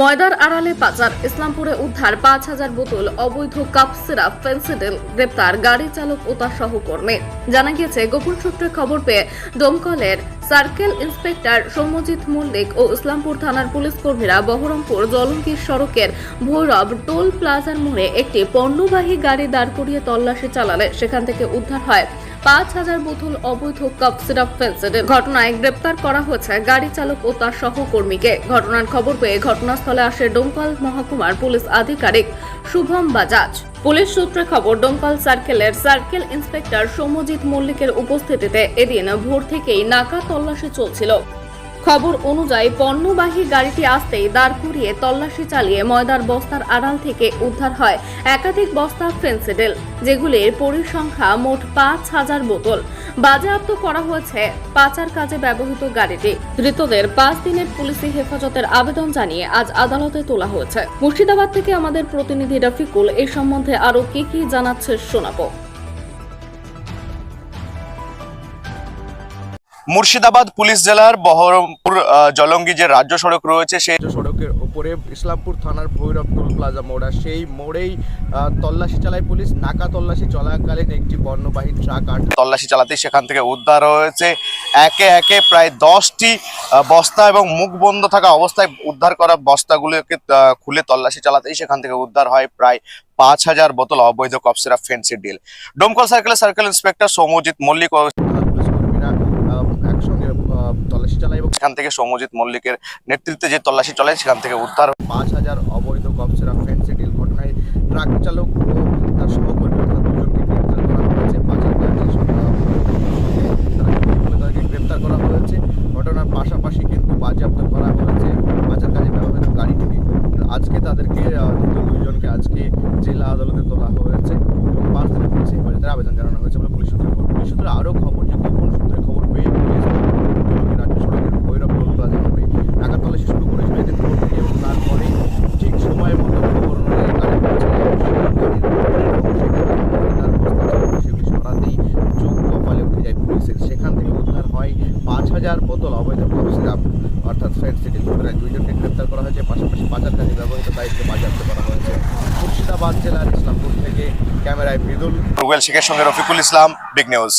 ময়দার আড়ালে পাচার, ইসলামপুরে উদ্ধার পাঁচ হাজার বোতল অবৈধ কাপ সিরাপ, ফেন্সিডিল, গ্রেপ্তার, গাড়ি চালক ও তার সহকর্মী। জানা গিয়েছে, গোপন সূত্রে খবর পেয়ে দমকলের সার্কেল ইন্সপেক্টর সৌম্যজিৎ মল্লিক ও ইসলামপুর থানার পুলিশ কর্মীরা বহরমপুর জলঙ্গির সড়কের ভৈরব টোল প্লাজার মোড়ে একটি পণ্যবাহী গাড়ি দাঁড় করিয়ে তল্লাশি চালালে, সেখান থেকে উদ্ধার হয় পাঁচ হাজার বোতল অবৈধ কাপ সিরাপ ফেলছে। ঘটনায় গ্রেপ্তার করা হয়েছে গাড়ি চালক ও তার সহকর্মীকে। ঘটনার খবর পেয়ে ঘটনাস্থলে আসে ডোমপাল মহকুমার পুলিশ আধিকারিক শুভম বাজাজ। পুলিশ সূত্রে খবর ডোমপাল সার্কেলের সার্কেল ইন্সপেক্টর সৌম্যজিৎ মল্লিকের উপস্থিতিতে এদিন ভোর থেকেই নাকা তল্লাশি চলছিল। খবর অনুযায়ী পণ্যবাহী গাড়িটি আসতেই দাঁড় করিয়ে তল্লাশি চালিয়ে ময়দার বস্তার আড়াল থেকে উদ্ধার হয় একাধিক বস্তা ফেন্সিডেল যেগুলির পরিসংখ্যা মোট পাঁচ হাজার বোতল। বাজেয়াপ্ত করা হয়েছে পাচার কাজে ব্যবহৃত গাড়িটি। ধৃতদের পাঁচ দিনের পুলিশি হেফাজতের আবেদন জানিয়ে আজ আদালতে তোলা হয়েছে। মুর্শিদাবাদ থেকে আমাদের প্রতিনিধি রফিকুল, এ সম্বন্ধে আরও কি কি জানাচ্ছে শোনাবো। মুর্শিদাবাদ পুলিশ জেলার বহরমপুর জলঙ্গি যে রাজ্য সড়ক রয়েছে সেই সড়কের ওপরে ইসলামপুর থানার ভৈরব টোল প্লাজা মোড়া সেই মোড়েই তল্লাশি চালায় পুলিশ। নাকা তল্লাশি চলাকালীন একটি পণ্যবাহী ট্রাক আর তল্লাশি চালাতেই সেখান থেকে উদ্ধার হয়েছে। একে একে প্রায় দশটি বস্তা এবং মুখ বন্ধ থাকা অবস্থায় উদ্ধার করা বস্তাগুলোকে খুলে তল্লাশি চালাতেই সেখান থেকে উদ্ধার হয় প্রায় পাঁচ হাজার বোতল অবৈধ কপসেরা ফেন্সি ডিল। ডোমকল সার্কেলের সার্কেল ইন্সপেক্টর সৌম্যজিৎ মল্লিক আহ, একসঙ্গে তল্লাশি চালায় এবং সেখান থেকে সৌম্যজিৎ মল্লিকের নেতৃত্বে যে তল্লাশি চলে সেখান থেকে উদ্ধার। পাঁচ হাজার অবৈধ কপসেরা ফ্যান্সি ডিল ঘটনায় ট্রাক চালক ও তার সহকর্মী অর্থাৎ দুজনকে গ্রেপ্তার করা হয়েছে। তাদেরকে গ্রেপ্তার করা হয়েছে। ঘটনার পাশাপাশি কিন্তু বাজেয়াপ্ত করা হয়েছে। পাচার কাজে ব্যবহৃত গাড়িটিকে আজকে তাদেরকে দুইজনকে আজকে জেলা আদালতে তোলা হয়েছে এবং পাঁচ দিনের পুলিশ হেফাজতের আবেদন জানানো হয়েছে বলে পুলিশ সূত্রে পুলিশ সূত্রে আরও খবর যে গোপন সূত্রে খবর পেয়ে পুলিশ জলঙ্গি রাজ্য সড়কের ভৈরব টোল প্লাজা মোড়ে নাকা তল্লাশি শুরু করেছিল এদিন ভোর থেকে এবং তারপরে ঠিক সময় মতো খবর অনুযায়ী গাড়ি পৌঁছে যায় এবং সেই গাড়ির উপরে তার বস্তা ছিল, সেগুলি সরাতেই চোখ কপালে উঠে যায় পুলিশের সেখান থেকে উদ্ধার হয় পাঁচ হাজার বোতল অবৈধ সিরাপ অর্থাৎ ফ্রেন্ড সিটি প্রায় দুইজনকে গ্রেপ্তার করা হয়েছে। পাশাপাশি পাচার কাজে ব্যবহৃত দায়িত্বে বাজেয়াপ্ত করা হয়েছে। মুর্শিদাবাদ জেলার ইসলামপুর থেকে ক্যামেরায় মৃদুল। রুবেল শেখের সঙ্গে রফিকুল ইসলাম, বিগ নিউজ।